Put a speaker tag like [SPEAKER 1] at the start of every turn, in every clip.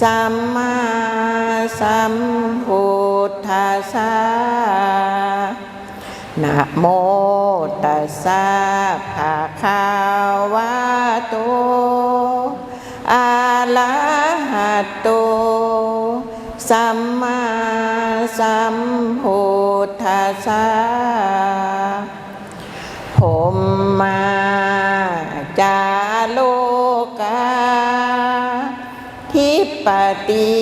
[SPEAKER 1] สัมมาสัมพุทธัสสะนะโมตัสสะภะคะวะโตอะระหะโต สัมมาสัมพุทธัสสะผมมาจา ปติ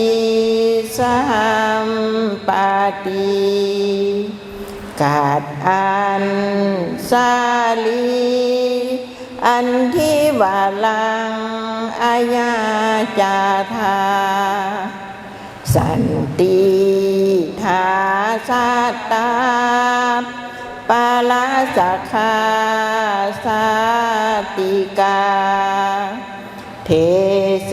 [SPEAKER 1] สัมปติกาดอันสาลีอันที่วาลังอาญาจาธาสันติทาสาตาปาลาสกขาสาติกา เทเส